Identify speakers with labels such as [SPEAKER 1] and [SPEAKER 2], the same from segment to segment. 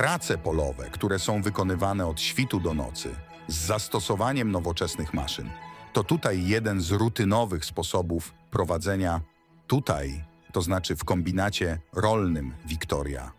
[SPEAKER 1] prace polowe, które są wykonywane od świtu do nocy, z zastosowaniem nowoczesnych maszyn, to tutaj jeden z rutynowych sposobów prowadzenia tutaj, to znaczy w kombinacie rolnym Wiktoria.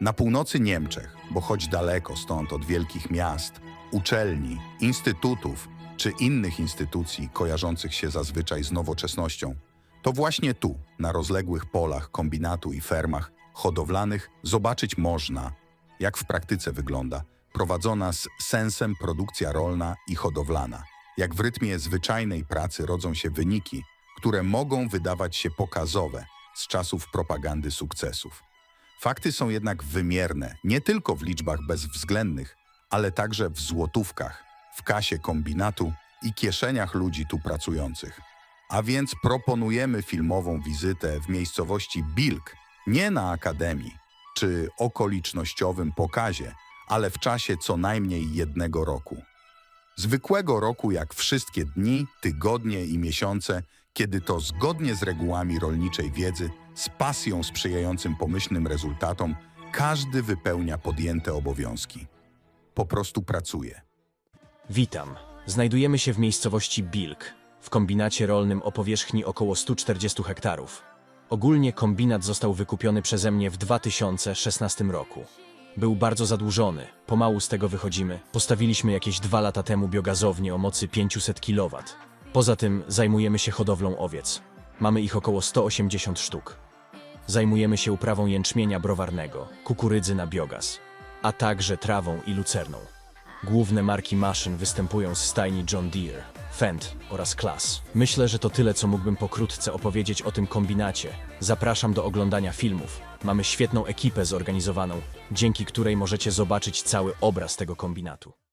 [SPEAKER 1] Na północy Niemczech, bo choć daleko stąd od wielkich miast, uczelni, instytutów czy innych instytucji kojarzących się zazwyczaj z nowoczesnością, to właśnie tu, na rozległych polach kombinatu i fermach hodowlanych, zobaczyć można, jak w praktyce wygląda prowadzona z sensem produkcja rolna i hodowlana. Jak w rytmie zwyczajnej pracy rodzą się wyniki, które mogą wydawać się pokazowe z czasów propagandy sukcesów. Fakty są jednak wymierne nie tylko w liczbach bezwzględnych, ale także w złotówkach, w kasie kombinatu i kieszeniach ludzi tu pracujących. A więc proponujemy filmową wizytę w miejscowości Bilk, nie na akademii czy okolicznościowym pokazie, ale w czasie co najmniej jednego roku. Zwykłego roku jak wszystkie dni, tygodnie i miesiące, kiedy to zgodnie z regułami rolniczej wiedzy, z pasją sprzyjającym pomyślnym rezultatom, każdy wypełnia podjęte obowiązki. Po prostu pracuje.
[SPEAKER 2] Witam. Znajdujemy się w miejscowości Bilk, w kombinacie rolnym o powierzchni około 140 hektarów. Ogólnie kombinat został wykupiony przeze mnie w 2016 roku. Był bardzo zadłużony, pomału z tego wychodzimy. Postawiliśmy jakieś dwa lata temu biogazownię o mocy 500 kW. Poza tym zajmujemy się hodowlą owiec. Mamy ich około 180 sztuk. Zajmujemy się uprawą jęczmienia browarnego, kukurydzy na biogaz, a także trawą i lucerną. Główne marki maszyn występują z stajni John Deere, Fendt oraz Class. Myślę, że to tyle, co mógłbym pokrótce opowiedzieć o tym kombinacie. Zapraszam do oglądania filmów. Mamy świetną ekipę zorganizowaną, dzięki której możecie zobaczyć cały obraz tego kombinatu.